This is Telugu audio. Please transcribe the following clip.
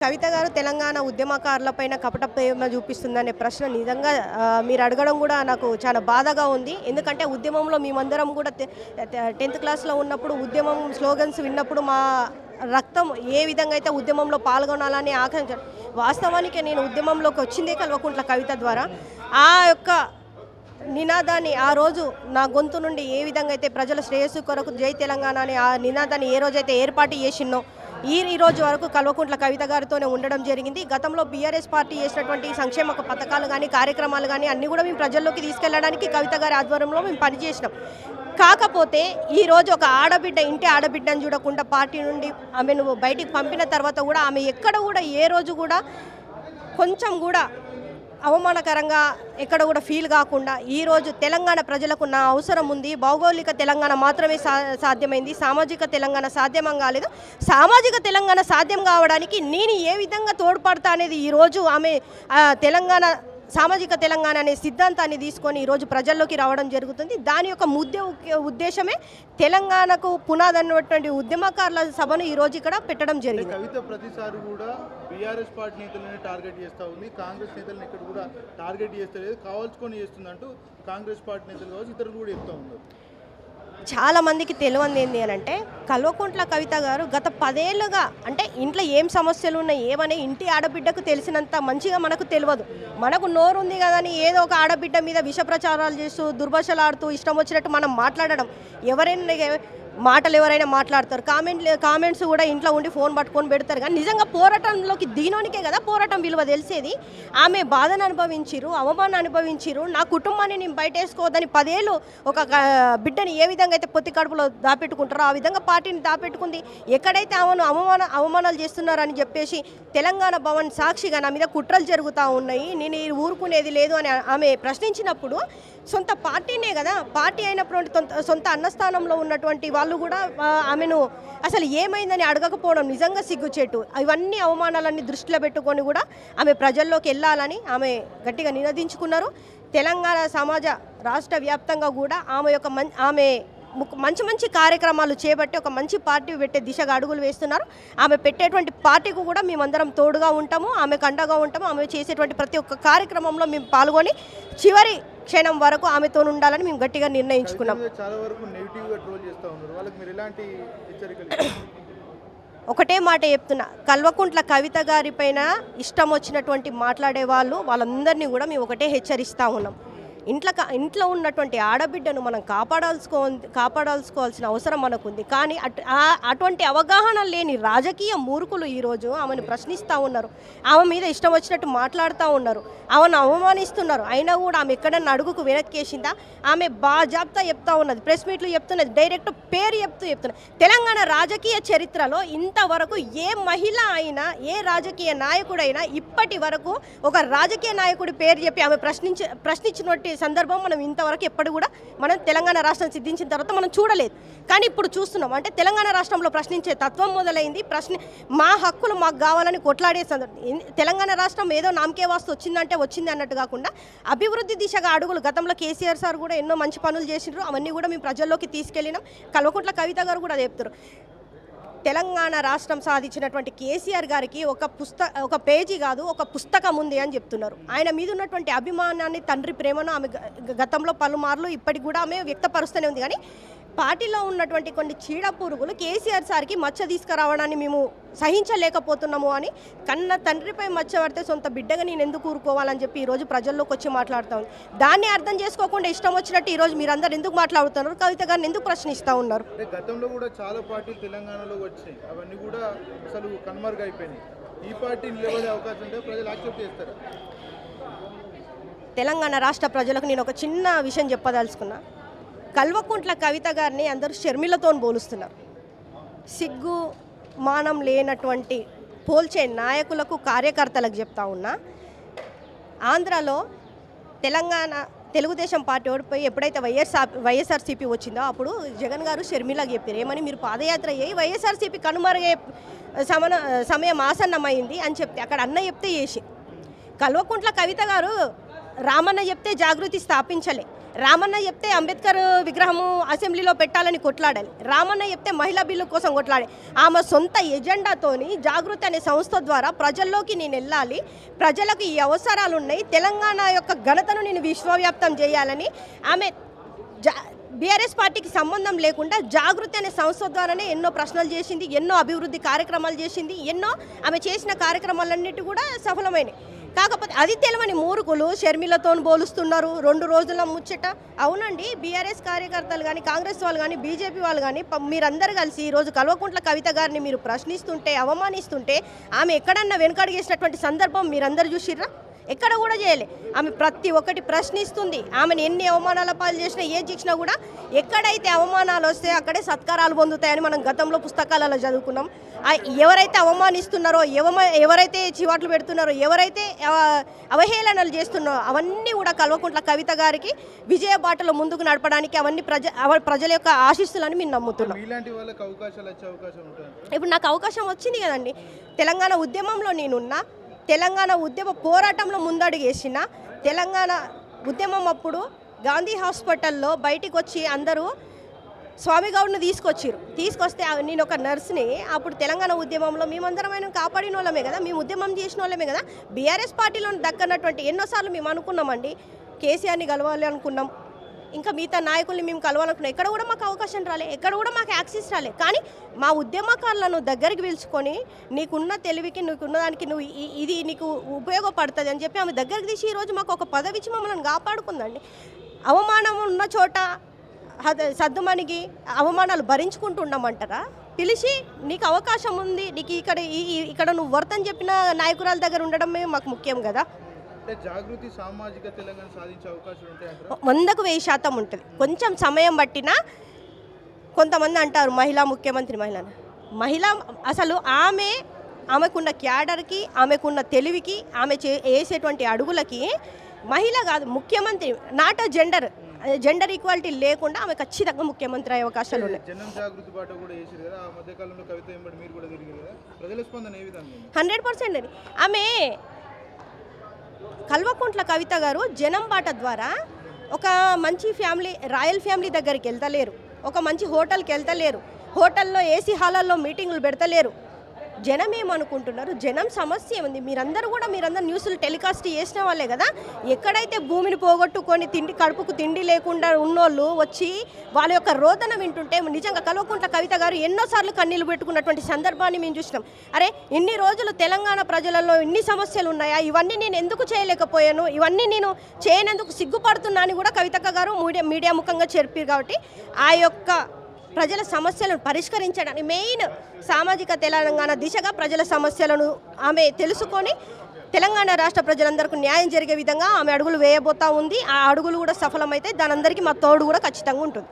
కవిత గారు తెలంగాణ ఉద్యమకారులపైన కపట ప్రేమ చూపిస్తుందనే ప్రశ్న నిజంగా మీరు అడగడం కూడా నాకు చాలా బాధగా ఉంది. ఎందుకంటే ఉద్యమంలో మేమందరం కూడా టెన్త్ క్లాస్లో ఉన్నప్పుడు ఉద్యమం స్లోగన్స్ విన్నప్పుడు మా రక్తం ఏ విధంగా అయితే ఉద్యమంలో పాల్గొనాలని ఆకాంక్ష వాస్తవానికి నేను ఉద్యమంలోకి వచ్చిందే కల్వకుంట్ల కవిత ద్వారా. ఆ యొక్క నినాదాన్ని ఆ రోజు నా గొంతు నుండి ఏ విధంగా అయితే ప్రజల శ్రేయస్సు కొరకు జై తెలంగాణ అని ఆ నినాదాన్ని ఏ రోజైతే ఏర్పాటు చేసినో ఈ ఈ రోజు వరకు కల్వకుంట్ల కవిత గారితోనే ఉండడం జరిగింది. గతంలో బీఆర్ఎస్ పార్టీ చేసినటువంటి సంక్షేమ పథకాలు కానీ కార్యక్రమాలు కానీ అన్నీ కూడా మేము ప్రజల్లోకి తీసుకెళ్ళడానికి కవిత గారి ఆధ్వర్యంలో మేము పనిచేసినాం. కాకపోతే ఈ రోజు ఒక ఆడబిడ్డ ఇంటి ఆడబిడ్డను చూడకుండా పార్టీ నుండి ఆమెను బయటికి పంపిన తర్వాత కూడా ఆమె ఎక్కడ కూడా ఏ రోజు కూడా కొంచెం కూడా అవమానకరంగా ఎక్కడ కూడా ఫీల్ కాకుండా ఈరోజు తెలంగాణ ప్రజలకు నా అవసరం ఉంది. భౌగోళిక తెలంగాణ మాత్రమే సా సాధ్యమైంది. సామాజిక తెలంగాణ సాధ్యం కాలేదు. సామాజిక తెలంగాణ సాధ్యం కావడానికి నేను ఏ విధంగా తోడ్పడతా అనేది ఈరోజు ఆమె తెలంగాణ సామాజిక తెలంగాణ అనే సిద్ధాంతాన్ని తీసుకొని ఈరోజు ప్రజల్లోకి రావడం జరుగుతుంది. దాని యొక్క ముద్ద ఉద్దేశమే తెలంగాణకు పునాది అన్నటువంటి ఉద్యమకారుల సభను ఈరోజు ఇక్కడ పెట్టడం జరిగింది. కవిత ప్రతిసారి కూడా బీఆర్ఎస్ పార్టీ నేతలని టార్గెట్ చేస్తూ ఉంది. కాంగ్రెస్ నేతలను ఎక్కడ కూడా టార్గెట్ చేస్తలేదు. కావాల్చుకొని చేస్తుందంటూ కాంగ్రెస్ పార్టీ నేతలు కావచ్చు ఇతరులు కూడా చెప్తా ఉన్నారు. చాలామందికి తెలియంది ఏంటి అని అంటే కల్వకుంట్ల కవిత గారు గత పదేళ్ళుగా అంటే ఇంట్లో ఏం సమస్యలు ఉన్నాయి ఏమని ఇంటి ఆడబిడ్డకు తెలిసినంత మంచిగా మనకు తెలియదు. మనకు నోరు ఉంది కదా అని ఏదో ఒక ఆడబిడ్డ మీద విష ప్రచారాలు చేస్తూ దుర్భాషలు ఆడుతూ ఇష్టం వచ్చినట్టు మనం మాట్లాడడం. ఎవరైనా మాటలు ఎవరైనా మాట్లాడతారు. కామెంట్ కామెంట్స్ కూడా ఇంట్లో ఉండి ఫోన్ పట్టుకొని పెడతారు. కానీ నిజంగా పోరాటంలోకి దీనోనికే కదా పోరాటం విలువ తెలిసేది. ఆమె బాధను అనుభవించిరు అవమానం అనుభవించిరు నా కుటుంబాన్ని నేను బయట వేసుకోవద్దని పదేళ్ళు ఒక బిడ్డని ఏ విధంగా అయితే పొత్తి కడుపులో దాపెట్టుకుంటారో ఆ విధంగా పార్టీని దాపెట్టుకుంది. ఎక్కడైతే ఆమెను అవమాన అవమానాలు చేస్తున్నారని చెప్పేసి తెలంగాణ భవన్ సాక్షిగా నా మీద కుట్రలు జరుగుతూ ఉన్నాయి. నేను ఊరుకునేది లేదు అని ఆమె ప్రశ్నించినప్పుడు సొంత పార్టీనే కదా పార్టీ అయినప్పుడు సొంత అన్నస్థానంలో ఉన్నటువంటి వాళ్ళు కూడా ఆమెను అసలు ఏమైందని అడగకపోవడం నిజంగా సిగ్గుచేటు. ఇవన్నీ అవమానాలన్నీ దృష్టిలో పెట్టుకొని కూడా ఆమె ప్రజల్లోకి వెళ్ళాలని ఆమె గట్టిగా నినదించుకున్నారు. తెలంగాణ సమాజ రాష్ట్ర వ్యాప్తంగా కూడా ఆమె యొక్క మం ఆమె మంచి మంచి కార్యక్రమాలు చేపట్టి ఒక మంచి పార్టీ పెట్టే దిశగా అడుగులు వేస్తున్నారు. ఆమె పెట్టేటువంటి పార్టీకి కూడా మేమందరం తోడుగా ఉంటాము. ఆమెకు అండగా ఉంటాము. ఆమె చేసేటువంటి ప్రతి ఒక్క కార్యక్రమంలో మేము పాల్గొని చివరి క్షణం వరకు ఆమెతో ఉండాలని మేము గట్టిగా నిర్ణయించుకున్నాం. మీద చాలా వరకు నెగిటివ్గా ట్రోల్ చేస్తూ ఉన్నారు. వాళ్ళకి మీరు ఎలాంటి హెచ్చరికలు ఇస్తారు? ఒకటే మాట చెప్తున్నా. కల్వకుంట్ల కవిత గారి పైన ఇష్టం వచ్చినటువంటి మాట్లాడే వాళ్ళు వాళ్ళందరినీ కూడా మేము ఒకటే హెచ్చరిస్తూ ఉన్నాం. ఇంట్లో ఇంట్లో ఉన్నటువంటి ఆడబిడ్డను మనం కాపాడాల్సుకో కాపాడాల్సుకోవాల్సిన అవసరం మనకుంది. కానీ ఆ- అటువంటి అవగాహన లేని రాజకీయ మూర్ఖులు ఈరోజు ఆమెను ప్రశ్నిస్తూ ఉన్నారు. ఆమె మీద ఇష్టం వచ్చినట్టు మాట్లాడుతూ ఉన్నారు. ఆమెను అవమానిస్తున్నారు. అయినా కూడా ఆమె ఎక్కడన్నా అడుగుకు వెనక్కేసిందా ఆమె బాజాబ్తా చెప్తా ఉన్నది. ప్రెస్ మీట్లు చెప్తున్నది. డైరెక్ట్ పేరు చెప్తూ చెప్తున్నది. తెలంగాణ రాజకీయ చరిత్రలో ఇంతవరకు ఏ మహిళ అయినా ఏ రాజకీయ నాయకుడైనా ఇప్పటి వరకు ఒక రాజకీయ నాయకుడి పేరు చెప్పి ఆమె ప్రశ్నించి ప్రశ్నించినట్టు ప్రశ్నించినటువంటి సందర్భం మనం ఇంతవరకు ఎప్పుడు కూడా మనం తెలంగాణ రాష్ట్రం సిద్ధించిన తర్వాత మనం చూడలేదు. కానీ ఇప్పుడు చూస్తున్నాం. అంటే తెలంగాణ రాష్ట్రంలో ప్రశ్నించే తత్వం మొదలైంది. ప్రశ్న మా హక్కులు మాకు కావాలని కొట్లాడే సందర్భం. తెలంగాణ రాష్ట్రం ఏదో నామకే వాస్తు వచ్చిందంటే వచ్చింది అన్నట్టు కాకుండా అభివృద్ధి దిశగా అడుగులు గతంలో కేసీఆర్ సార్ కూడా ఎన్నో మంచి పనులు చేసిండ్రు. అవన్నీ కూడా మేము ప్రజల్లోకి తీసుకెళ్ళినాం. కల్వకుంట్ల కవిత గారు కూడా చెప్తారు. తెలంగాణ రాష్ట్రం సాధించినటువంటి కేసీఆర్ గారికి ఒక పుస్త ఒక పేజీ కాదు ఒక పుస్తకం ఉంది అని చెప్తున్నారు. ఆయన మీద ఉన్నటువంటి అభిమానాన్ని తండ్రి ప్రేమను ఆమె గతంలో పలుమార్లు ఇప్పటికి కూడా ఆమె వ్యక్తపరుస్తూనే ఉంది. కానీ పార్టీలో ఉన్నటువంటి కొన్ని చీడ పురుగులు కేసీఆర్ సార్కి మచ్చ తీసుకురావడాన్ని మేము సహించలేకపోతున్నాము అని కన్న తండ్రిపై మచ్చ పడితే సొంత బిడ్డగా నేను ఎందుకు ఊరుకోవాలని చెప్పి ఈరోజు ప్రజల్లోకి వచ్చి మాట్లాడుతూ ఉంది దాన్ని అర్థం చేసుకోకుండా ఇష్టం వచ్చినట్టు ఈరోజు మీరందరూ ఎందుకు మాట్లాడుతున్నారు? కవిత గారిని ఎందుకు ప్రశ్నిస్తూ ఉన్నారు? గతంలో కూడా చాలా పార్టీలు తెలంగాణలో వచ్చినాయి అవన్నీ కూడా అసలు కన్మరుగు అయిపోయినాయి. ఈ పార్టీ నిలబడే అవకాశం ఉంటే ప్రజలు యాక్సెప్ట్ చేస్తారా? తెలంగాణ రాష్ట్ర ప్రజలకు నేను ఒక చిన్న విషయం చెప్పదలుచుకున్నా. కల్వకుంట్ల కవిత గారిని అందరూ షర్మిలతో పోలుస్తున్నారు సిగ్గు మానం లేనటువంటి పోల్చే నాయకులకు కార్యకర్తలకు చెప్తా ఉన్నా ఆంధ్రాలో తెలంగాణ తెలుగుదేశం పార్టీ ఓడిపోయి ఎప్పుడైతే వైఎస్ఆర్ వైఎస్ఆర్సీపీ వచ్చిందో అప్పుడు జగన్ గారు షర్మిలాగా చెప్పారు. ఏమని మీరు పాదయాత్ర అయ్యి వైఎస్ఆర్సీపీ కనుమరుగే సమన సమయం ఆసన్నమైంది అని చెప్తే అక్కడ అన్న చెప్తే చేసి. కల్వకుంట్ల కవిత గారు రామన్న చెప్తే జాగృతి స్థాపించలే. రామన్న చెప్తే అంబేద్కర్ విగ్రహము అసెంబ్లీలో పెట్టాలని కొట్లాడాలి. రామన్న చెప్తే మహిళా బిల్లు కోసం కొట్లాడాలి. ఆమె సొంత ఎజెండాతోని జాగృతి అనే సంస్థ ద్వారా ప్రజల్లోకి నేను వెళ్ళాలి. ప్రజలకు ఈ అవసరాలు ఉన్నాయి. తెలంగాణ యొక్క ఘనతను నేను విశ్వవ్యాప్తం చేయాలని ఆమె జా బీఆర్ఎస్ పార్టీకి సంబంధం లేకుండా జాగృతి అనే సంస్థ ద్వారానే ఎన్నో ప్రశ్నలు చేసింది ఎన్నో అభివృద్ధి కార్యక్రమాలు చేసింది ఎన్నో ఆమె చేసిన కార్యక్రమాలన్నిటి కూడా సఫలమైనవి కాకపోతే అది తెలవని మూర్ఖులు షర్మిలతో పోలుస్తున్నారు రెండు రోజుల ముచ్చట. అవునండి బీఆర్ఎస్ కార్యకర్తలు కానీ కాంగ్రెస్ వాళ్ళు కానీ బీజేపీ వాళ్ళు కానీ మీరందరూ కలిసి ఈరోజు కల్వకుంట్ల కవిత గారిని మీరు ప్రశ్నిస్తుంటే అవమానిస్తుంటే ఆమె ఎక్కడన్నా వెనుకడిగేసినటువంటి సందర్భం మీరందరూ చూసిర్రా? ఎక్కడ కూడా చేయలే. ఆమె ప్రతి ఒక్కటి ప్రశ్నిస్తుంది. ఆమెను ఎన్ని అవమానాల పాలు చేసినా ఏ చేసినా కూడా ఎక్కడైతే అవమానాలు వస్తే అక్కడే సత్కారాలు పొందుతాయని మనం గతంలో పుస్తకాలలో చదువుకున్నాం. ఎవరైతే అవమానిస్తున్నారో ఎవమ ఎవరైతే చివాట్లు పెడుతున్నారో ఎవరైతే అవ- అవహేళనలు చేస్తున్నారో అవన్నీ కూడా కల్వకుంట్ల కవిత గారికి విజయ బాటలో ముందుకు నడపడానికి అవన్నీ ప్రజ ప్రజల యొక్క ఆశీస్సులని మేము నమ్ముతున్నాం. ఇప్పుడు నాకు అవకాశం వచ్చింది కదండి. తెలంగాణ ఉద్యమంలో నేనున్నా తెలంగాణ ఉద్యమ పోరాటంలో ముందడుగేసిన తెలంగాణ ఉద్యమం అప్పుడు గాంధీ హాస్పిటల్లో బయటికి వచ్చి అందరూ స్వామి గౌడ్ని తీసుకొచ్చారు. తీసుకొస్తే నేను ఒక నర్స్ని అప్పుడు తెలంగాణ ఉద్యమంలో మేమందరం ఆయన కాపాడిన వాళ్ళమే కదా మేము ఉద్యమం చేసిన వాళ్ళమే కదా. బీఆర్ఎస్ పార్టీలో దక్కనటువంటి ఎన్నోసార్లు మేము అనుకున్నామండి. కేసీఆర్ని కలవాలి అనుకున్నాం. ఇంకా మిగతా నాయకుల్ని మేము కలవాలనుకున్నాం. ఎక్కడ కూడా మాకు అవకాశం రాలే. ఎక్కడ కూడా మాకు యాక్సెస్ రాలే. కానీ మా ఉద్యమకారులను దగ్గరికి పిలుచుకొని నీకున్న తెలివికి నీకున్న దానికి నువ్వు ఇది నీకు ఉపయోగపడుతుంది అని చెప్పి ఆమె దగ్గరికి తీసి ఈరోజు మాకు ఒక పదవి ఇచ్చి మమ్మల్ని కాపాడుకుందండి. అవమానం ఉన్న చోట హద- సద్దుమణిగి అవమానాలు భరించుకుంటూ ఉండమంటారా? పిలిచి నీకు అవకాశం ఉంది నీకు ఇక్కడ ఈ- ఇక్కడ నువ్వు వర్తని చెప్పిన నాయకురాల దగ్గర ఉండడమే మాకు ముఖ్యం కదా. అంటే జాగృతి సామాజిక తెలంగాణ సాధించే అవకాశాలు ఉంటాయి అంటారా? వందకు వెయ్యి శాతం ఉంటుంది. కొంచెం సమయం పట్టినా కొంతమంది అంటారు మహిళా ముఖ్యమంత్రి మహిళ. మహిళ అసలు ఆమె ఆమెకున్న క్యాడర్కి ఆమెకున్న తెలివికి ఆమె చే వేసేటువంటి అడుగులకి మహిళ కాదు ముఖ్యమంత్రి నాట్ జెండర్. జెండర్ ఈక్వాలిటీ లేకుండా ఆమె ఖచ్చితంగా ముఖ్యమంత్రి అయ్యే అవకాశాలు ఉన్నాయి? హండ్రెడ్ పర్సెంట్ అండి. ఆమె కల్వకుంట్ల కవిత గారు జనం బాట ద్వారా ఒక మంచి ఫ్యామిలీ రాయల్ ఫ్యామిలీ దగ్గరికి వెళ్తలేరు. ఒక మంచి హోటల్కి వెళ్తలేరు. హోటల్లో ఏసీ హాలల్లో మీటింగులు పెడతలేరు. జనం ఏమనుకుంటున్నారు జనం సమస్య ఉంది మీరందరూ కూడా మీరందరూ న్యూస్లు టెలికాస్ట్ చేసిన వాళ్ళే కదా? ఎక్కడైతే భూమిని పోగొట్టుకొని తిండి కడుపుకు తిండి లేకుండా ఉన్నోళ్ళు వచ్చి వాళ్ళ యొక్క రోదన వింటుంటే నిజంగా కల్వకుంట్ల కవిత గారు ఎన్నోసార్లు కన్నీళ్ళు పెట్టుకున్నటువంటి సందర్భాన్ని మేము చూసినాం. అరే ఇన్ని రోజులు తెలంగాణ ప్రజలలో ఇన్ని సమస్యలు ఉన్నాయా ఇవన్నీ నేను ఎందుకు చేయలేకపోయాను? ఇవన్నీ నేను చేయనందుకు సిగ్గుపడుతున్నా అని కూడా కవితక్క గారు మీడియా మీడియా ముఖంగా చెప్పారు కాబట్టి ఆ యొక్క ప్రజల సమస్యలను పరిష్కరించడానికి మెయిన్ సామాజిక తెలంగాణ దిశగా ప్రజల సమస్యలను ఆమె తెలుసుకొని తెలంగాణ రాష్ట్ర ప్రజలందరికీ న్యాయం జరిగే విధంగా ఆమె అడుగులు వేయబోతా ఉంది. ఆ అడుగులు కూడా సఫలమైతే దాని అందరికీ మా తోడు కూడా ఖచ్చితంగా ఉంటుంది.